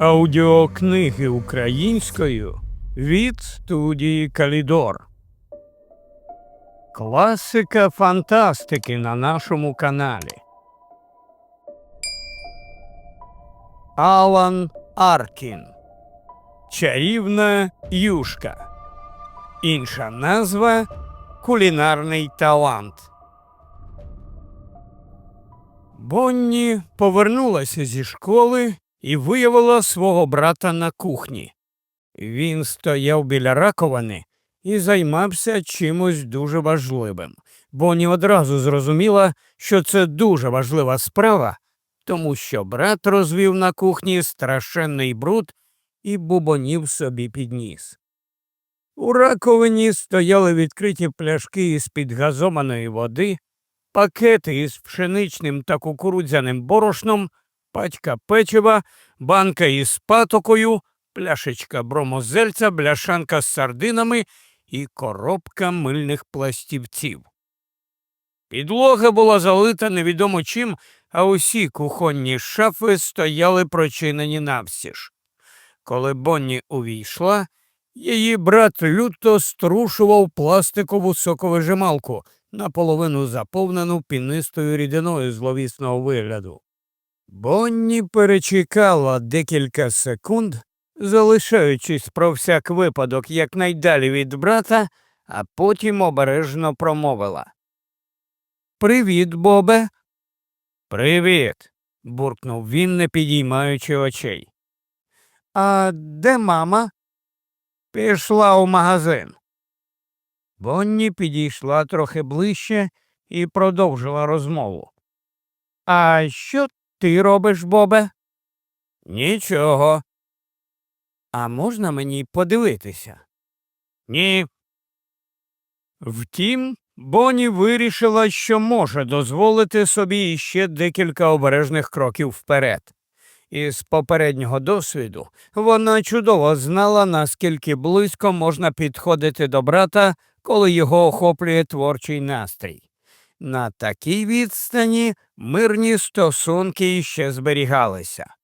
Аудіокниги українською від студії Калідор. Класика фантастики на нашому каналі. Алан Аркін. Чарівна юшка. Інша назва Кулінарний талант. Бонні повернулася зі школи і виявила свого брата на кухні. Він стояв біля раковини і займався чимось дуже важливим. Бонні одразу зрозуміла, що це дуже важлива справа, тому що брат розвів на кухні страшенний бруд і бубонів собі під ніс. У раковині стояли відкриті пляшки із підгазованої води, пакети із пшеничним та кукурудзяним борошном, пачка печива, банка із патокою, пляшечка бромозельця, бляшанка з сардинами і коробка мильних пластівців. Підлога була залита невідомо чим, а усі кухонні шафи стояли прочинені навстіж. Коли Бонні увійшла, її брат люто струшував пластикову соковижималку, наполовину заповнену пінистою рідиною зловісного вигляду. Бонні перечекала декілька секунд, залишаючись про всяк випадок якнайдалі від брата, а потім обережно промовила. Привіт, Бобе. Привіт. буркнув він, не підіймаючи очей. А де мама? Пішла у магазин. Бонні підійшла трохи ближче і продовжила розмову. А що ти робиш, Бобе? Нічого. А можна мені подивитися? Ні. Втім, Бонні вирішила, що може дозволити собі іще декілька обережних кроків вперед. Із попереднього досвіду вона чудово знала, наскільки близько можна підходити до брата, коли його охоплює творчий настрій. На такій відстані мирні стосунки ще зберігалися.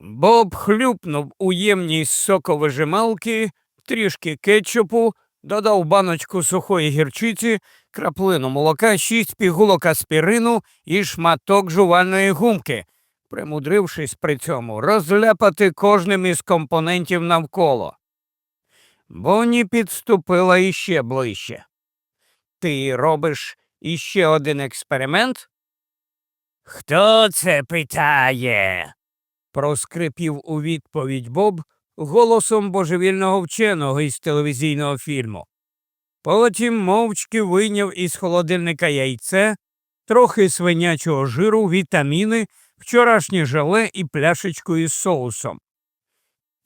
Боб хлюпнув у ємність соковижималки, трішки кетчупу, додав баночку сухої гірчиці, краплину молока, шість пігулок аспірину і шматок жувальної гумки, примудрившись при цьому розляпати кожним із компонентів навколо. Бонні підступила іще ближче. Ти робиш іще один експеримент? Хто це питає? проскрипів у відповідь Боб голосом божевільного вченого із телевізійного фільму. Потім мовчки вийняв із холодильника яйце, трохи свинячого жиру, вітаміни, вчорашнє желе і пляшечку із соусом.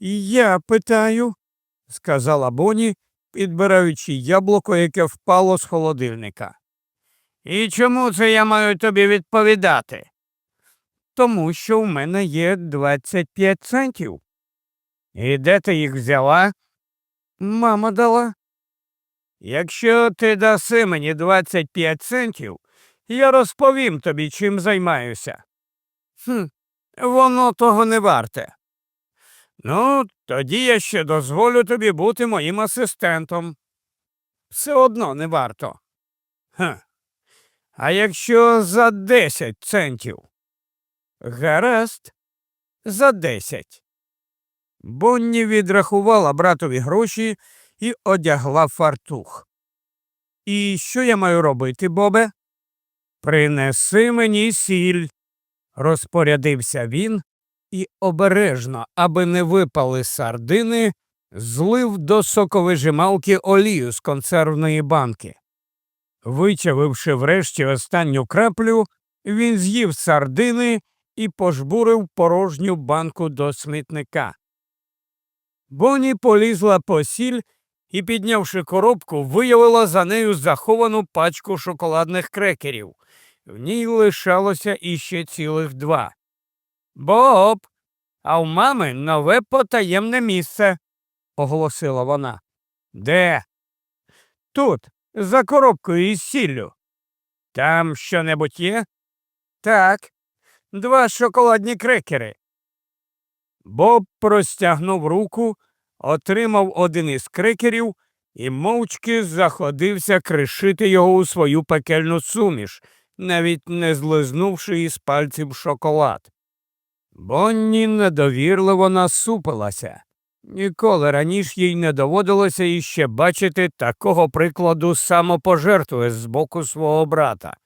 Я питаю, сказала Боні, підбираючи яблуко, яке впало з холодильника. І чому це я маю тобі відповідати? Тому що в мене є 25 центів. І де ти їх взяла? Мама дала. Якщо ти даси мені 25 центів, я розповім тобі, чим займаюся. Хм, Воно того не варте. Ну, тоді я ще дозволю тобі бути моїм асистентом. Все одно не варто. Хм. А якщо за 10 центів? Гаразд, за 10. Бонні відрахувала братові гроші і одягла фартух. І що я маю робити, Бобе? Принеси мені сіль, розпорядився він і обережно, аби не випали сардини, злив до соковижималки олію з консервної банки. Вичавивши врешті останню краплю, він з'їв сардини і пожбурив порожню банку до смітника. Боні полізла по сіль і, піднявши коробку, виявила за нею заховану пачку шоколадних крекерів. В ній лишалося іще цілих два. Боб, а в мами нове потаємне місце, оголосила вона. Де? Тут, за коробкою із сіллю. Там що небудь є? Так. Два шоколадні крекери. Боб простягнув руку, отримав один із крикерів і мовчки заходився кришити його у свою пекельну суміш, навіть не злизнувши із пальців шоколад. Бонні недовірливо насупилася. Ніколи раніше їй не доводилося іще бачити такого прикладу самопожертви з боку свого брата.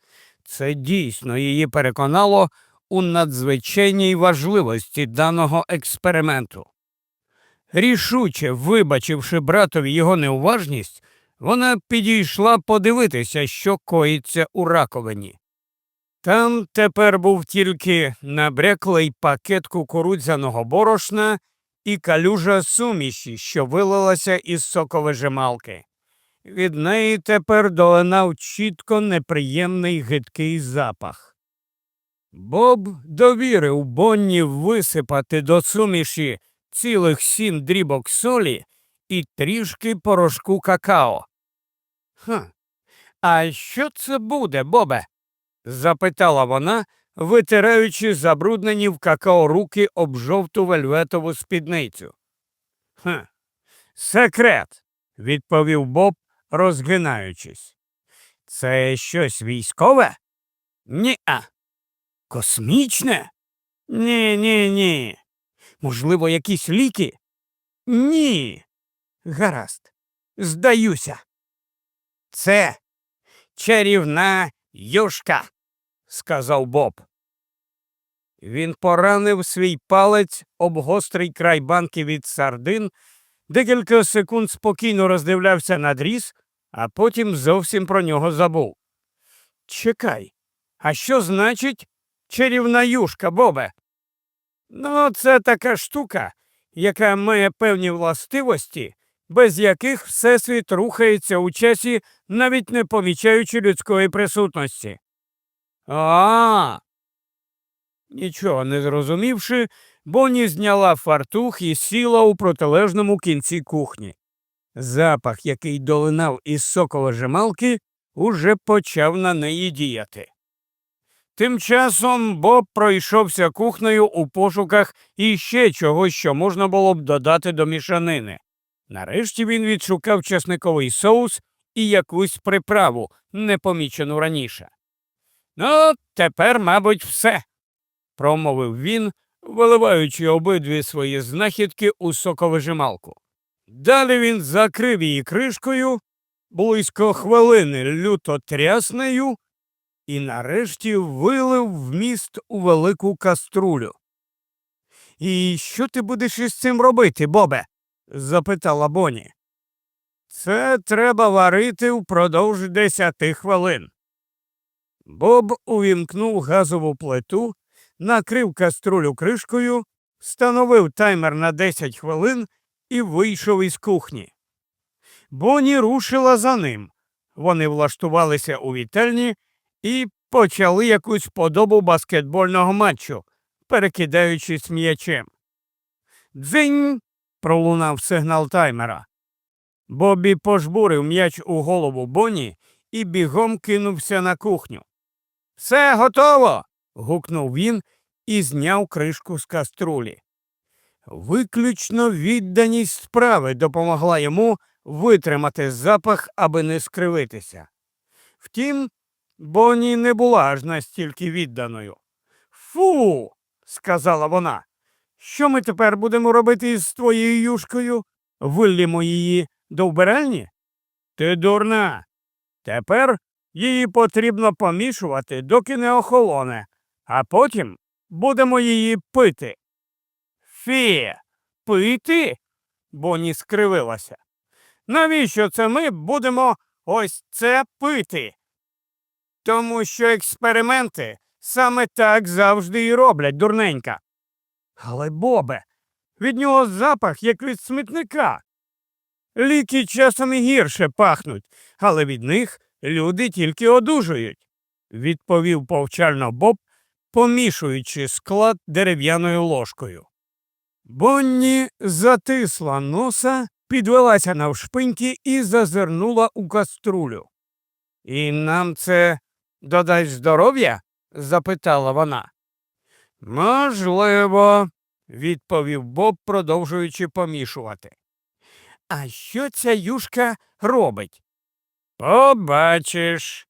Це дійсно її переконало у надзвичайній важливості даного експерименту. Рішуче вибачивши братові його неуважність, вона підійшла подивитися, що коїться у раковині. Там тепер був тільки набряклий пакет кукурудзяного борошна і калюжа суміші, що вилилася із соковижималки. Від неї тепер долинав чітко неприємний гидкий запах. Боб довірив Бонні висипати до суміші цілих сім дрібок солі і трішки порошку какао. Ха, а що це буде, Бобе? запитала вона, витираючи забруднені в какао руки об жовту вельветову спідницю. Хм, секрет, відповів Боб, розгинаючись. Це щось військове? Ні-а. Космічне? Ні, ні, ні. Можливо, якісь ліки? Ні. Гаразд. Здаюся. Це чарівна юшка, сказав Боб. Він поранив свій палець об гострий край банки від сардин, декілька секунд спокійно роздивлявся на дріз, а потім зовсім про нього забув. Чекай, а що значить чарівна юшка, Бобе? Ну, це така штука, яка має певні властивості, без яких Всесвіт рухається у часі, навіть не помічаючи людської присутності. А. Нічого не зрозумівши, Бонні зняла фартух і сіла у протилежному кінці кухні. Запах, який долинав із соковижималки, уже почав на неї діяти. Тим часом Боб пройшовся кухнею у пошуках іще чогось, що можна було б додати до мішанини. Нарешті він відшукав чесниковий соус і якусь приправу, непомічену раніше. Ну, тепер, мабуть, все, промовив він, виливаючи обидві свої знахідки у соковижималку. Далі він закрив її кришкою, близько хвилини люто тряснею, і нарешті вилив вміст у велику каструлю. І що ти будеш із цим робити, Бобе? запитала Боні. Це треба варити впродовж десяти хвилин. Боб увімкнув газову плиту, накрив каструлю кришкою, встановив таймер на 10 хвилин і вийшов із кухні. Боні рушила за ним. Вони влаштувалися у вітальні і почали якусь подобу баскетбольного матчу, перекидаючись м'ячем. Дзинь. пролунав сигнал таймера. Бобі пожбурив м'яч у голову Боні і бігом кинувся на кухню. Все готово. Гукнув він і зняв кришку з каструлі. Виключно відданість справи допомогла йому витримати запах, аби не скривитися. Втім, Бонні не була аж настільки відданою. Фу, сказала вона. Що ми тепер будемо робити із твоєю юшкою? Виллімо її до вбиральні? Ти дурна. Тепер її потрібно помішувати, доки не охолоне, а потім будемо її пити. Фі, пити? Бонні скривилася. Навіщо це ми будемо ось це пити? Тому що експерименти саме так завжди і роблять, дурненька. Але, Бобе, від нього запах, як від смітника. Ліки часом і гірше пахнуть, але від них люди тільки одужують, відповів повчально Боб, помішуючи склад дерев'яною ложкою. Бонні затисла носа, підвелася навшпиньки і зазирнула у каструлю. І нам це додасть здоров'я? запитала вона. Можливо, відповів Боб, продовжуючи помішувати. А що ця юшка робить? Побачиш.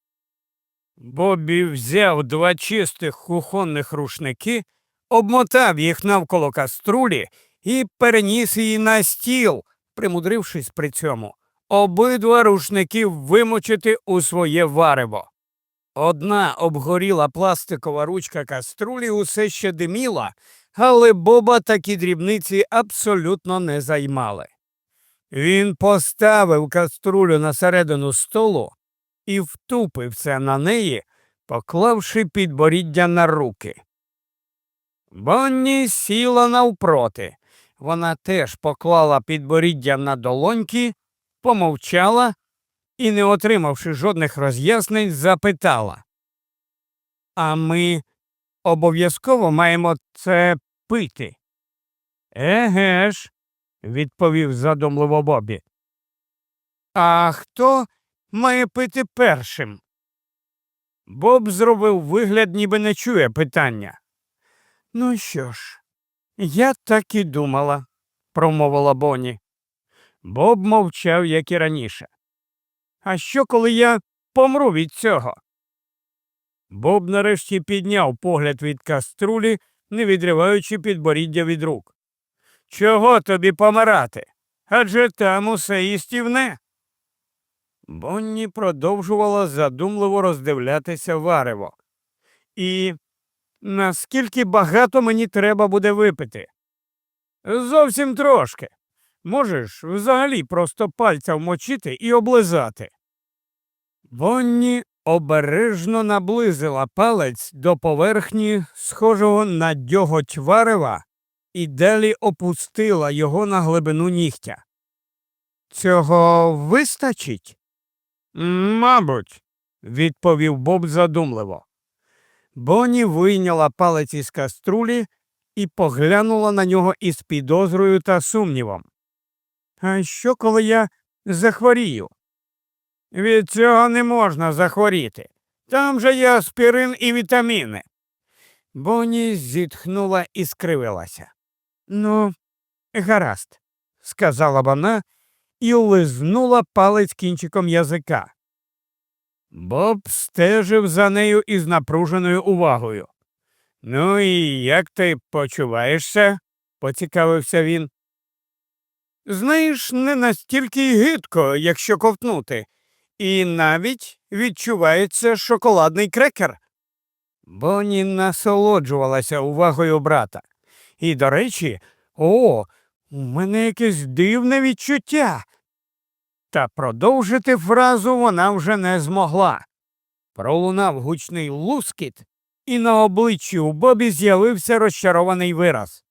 Бобі взяв два чистих кухонних рушники, обмотав їх навколо каструлі і переніс її на стіл, примудрившись при цьому обидва рушники вимочити у своє варево. Одна обгоріла пластикова ручка каструлі усе ще диміла, але Боба такі дрібниці абсолютно не займали. Він поставив каструлю на середину столу і втупився на неї, поклавши підборіддя на руки. Бонні сіла навпроти. Вона теж поклала підборіддя на долоньки, помовчала і, не отримавши жодних роз'яснень, запитала. А ми обов'язково маємо це пити. Еге ж, відповів задумливо Бобі. А хто має пити першим? Боб зробив вигляд, ніби не чує питання. Ну що ж, я так і думала, промовила Бонні. Боб мовчав, як і раніше. А що, коли я помру від цього? Боб нарешті підняв погляд від каструлі, не відриваючи підборіддя від рук. Чого тобі помирати? Адже там усе їстівне. Бонні продовжувала задумливо роздивлятися варево. І наскільки багато мені треба буде випити? Зовсім трошки. Можеш взагалі просто пальця вмочити і облизати. Бонні обережно наблизила палець до поверхні, схожого на дьоготь варева, і далі опустила його на глибину нігтя. Цього вистачить? Мабуть, відповів Боб задумливо. Бонні вийняла палець із каструлі і поглянула на нього із підозрою та сумнівом. А що, коли я захворію? Від цього не можна захворіти. Там же є аспірин і вітаміни. Бонні зітхнула і скривилася. Ну, гаразд, сказала вона і улизнула палець кінчиком язика. Боб стежив за нею із напруженою увагою. Ну і як ти почуваєшся? поцікавився він. Знаєш, не настільки й гидко, якщо ковтнути, і навіть відчувається шоколадний крекер. Бонні насолоджувалася увагою брата. І, до речі, о, у мене якесь дивне відчуття. Та продовжити фразу вона вже не змогла. Пролунав гучний лускіт, і на обличчі у Бобі з'явився розчарований вираз.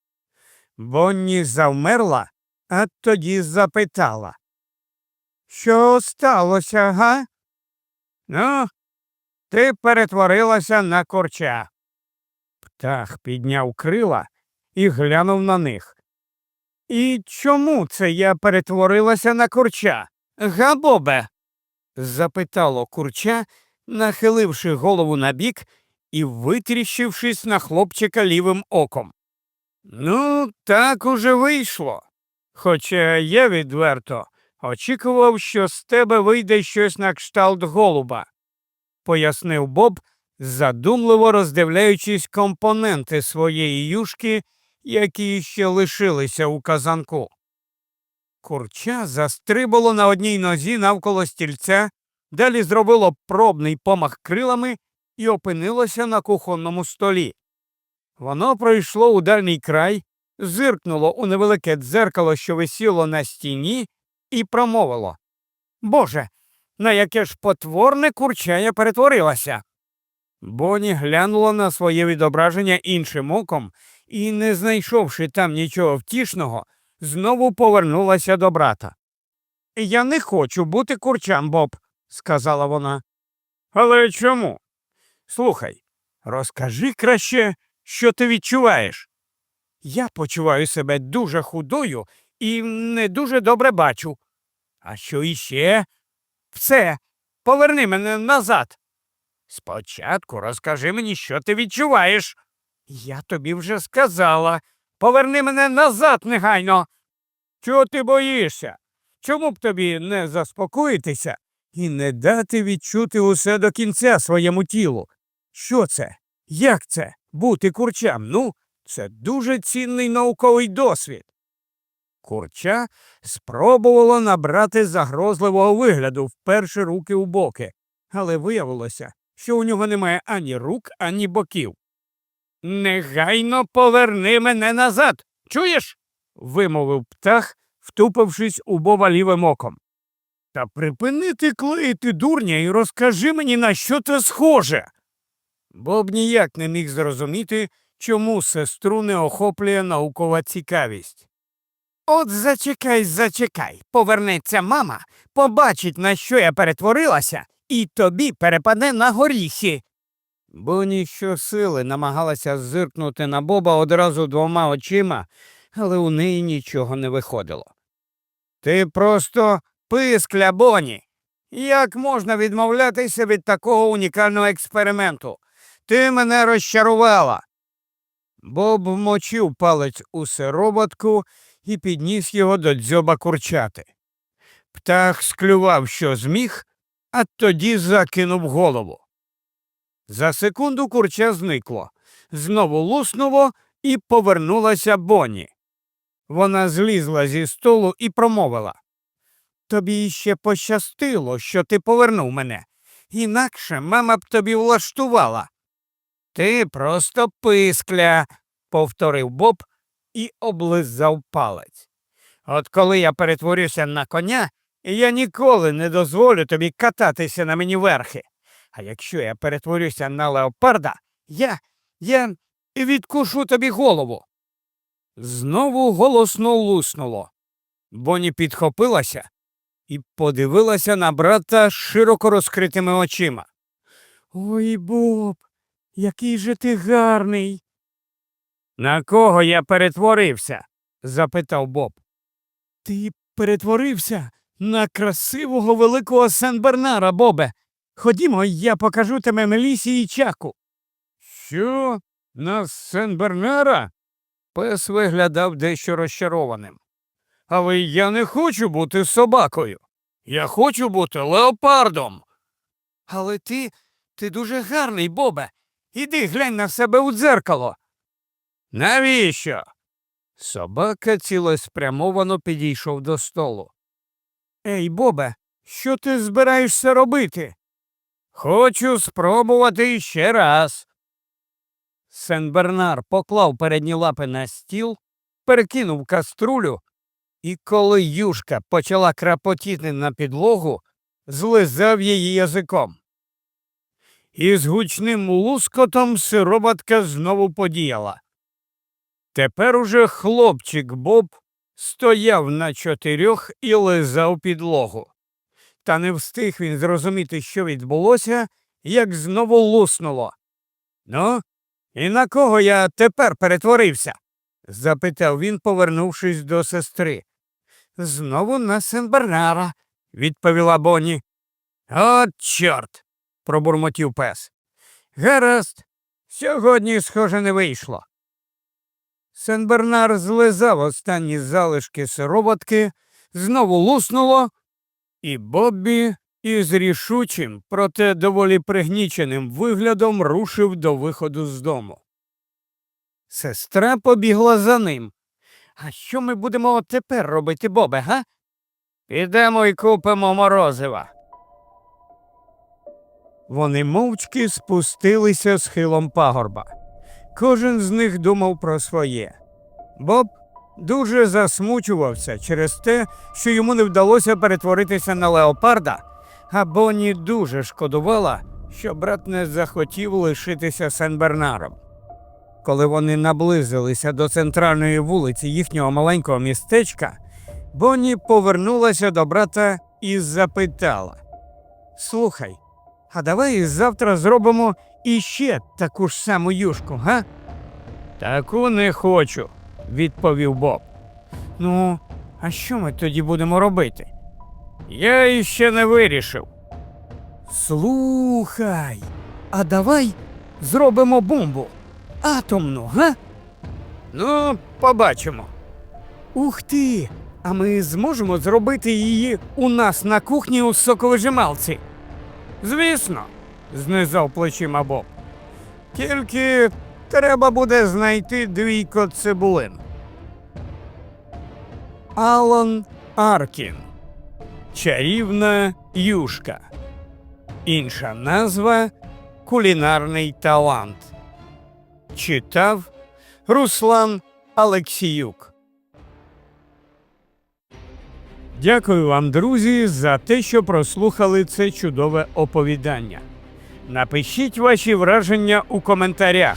Бонні завмерла, а тоді запитала. Що сталося, га? Ну, ти перетворилася на корча. Птах підняв крила і глянув на них. І чому це я перетворилася на курча? Га, Бобе? запитало курча, нахиливши голову набік і витріщившись на хлопчика лівим оком. Ну, так уже вийшло. Хоча я відверто очікував, що з тебе вийде щось на кшталт голуба, пояснив Боб, задумливо роздивляючись компоненти своєї юшки, які ще лишилися у казанку. Курча застрибало на одній нозі навколо стільця, далі зробило пробний помах крилами і опинилося на кухонному столі. Воно пройшло у дальній край, зиркнуло у невелике дзеркало, що висіло на стіні, і промовило Боже, на яке ж потворне курча я перетворилася. Боні глянула на своє відображення іншим оком і, не знайшовши там нічого втішного, знову повернулася до брата. Я не хочу бути курчам, Боб, сказала вона. Але чому? Слухай, розкажи краще, що ти відчуваєш. Я почуваю себе дуже худою і не дуже добре бачу. А що іще? Все, поверни мене назад. Спочатку розкажи мені, що ти відчуваєш. Я тобі вже сказала. Поверни мене назад негайно. Чого ти боїшся? Чому б тобі не заспокоїтися і не дати відчути усе до кінця своєму тілу? Що це? Як це? Бути курчам? Ну, це дуже цінний науковий досвід. Курча спробувало набрати загрозливого вигляду, вперше руки у боки, але виявилося, що у нього немає ані рук, ані боків. Негайно поверни мене назад. Чуєш? вимовив птах, втупившись у Боба лівим оком. Та припини ти клеїти дурня і розкажи мені, на що це схоже. Боб ніяк не міг зрозуміти, чому сестру не охоплює наукова цікавість. От зачекай, зачекай, повернеться мама, побачить, на що я перетворилася, і тобі перепаде на горіхи. Боні щосили намагалася зиркнути на Боба одразу двома очима, але у неї нічого не виходило. Ти просто пискля, Боні. Як можна відмовлятися від такого унікального експерименту? Ти мене розчарувала. Боб вмочив палець у сироботку і підніс його до дзьоба курчати. Птах склював, що зміг, а тоді закинув голову. За секунду курча зникло, знову луснуло і повернулася Бонні. Вона злізла зі столу і промовила Тобі ще пощастило, що ти повернув мене. Інакше мама б тобі влаштувала. Ти просто пискля, повторив Боб і облизав палець. От коли я перетворюся на коня, я ніколи не дозволю тобі кататися на мені верхи. А якщо я перетворюся на леопарда, я. я відкушу тобі голову. Знову голосно луснуло. Боні підхопилася і подивилася на брата широко розкритими очима. Ой, Боб, який же ти гарний. На кого я перетворився? запитав Боб. Ти перетворився на красивого великого Сен-Бернара, Бобе. Ходімо, я покажу тебе Мелісі і чаку. Що? На Сен-Бернара? Пес виглядав дещо розчарованим. Але я не хочу бути собакою. Я хочу бути леопардом. Але ти ти дуже гарний, Бобе. Іди глянь на себе у дзеркало. Навіщо? Собака цілеспрямовано підійшов до столу. Ей, Бобе, що ти збираєшся робити? Хочу спробувати ще раз. Сен Бернар поклав передні лапи на стіл, перекинув каструлю, і коли юшка почала крапотіти на підлогу, злизав її язиком. І з гучним лускотом сироботка знову подіяла. Тепер уже хлопчик Боб стояв на чотирьох і лизав підлогу. Та не встиг він зрозуміти, що відбулося, як знову луснуло. Ну, і на кого я тепер перетворився? запитав він, повернувшись до сестри. Знову на Сен-Бернара, відповіла Бонні. От, чорт. пробурмотів пес. Гаразд, сьогодні, схоже, не вийшло. Сен-Бернар злизав останні залишки сироватки, знову луснуло, і Боббі із рішучим, проте доволі пригніченим виглядом рушив до виходу з дому. Сестра побігла за ним. А що ми будемо тепер робити, Бобе, га? Підемо і купимо морозива. Вони мовчки спустилися схилом пагорба. Кожен з них думав про своє. Боб дуже засмучувався через те, що йому не вдалося перетворитися на леопарда, а Бонні дуже шкодувала, що брат не захотів лишитися Сен-Бернаром. Коли вони наблизилися до центральної вулиці їхнього маленького містечка, Бонні повернулася до брата і запитала Слухай, а давай завтра зробимо іще таку ж саму юшку, га? Таку не хочу, відповів Боб. Ну, а що ми тоді будемо робити? Я іще не вирішив. Слухай, а давай зробимо бомбу атомну, га? Ну, побачимо. Ух ти! А ми зможемо зробити її у нас на кухні у соковижималці. Звісно, знизав плечима Боб. Тільки треба буде знайти двійко цибулин. Алан Аркін. Чарівна юшка. Інша назва Кулінарний талант. Читав Руслан Алексіюк. Дякую вам, друзі, за те, що прослухали це чудове оповідання. Напишіть ваші враження у коментарях.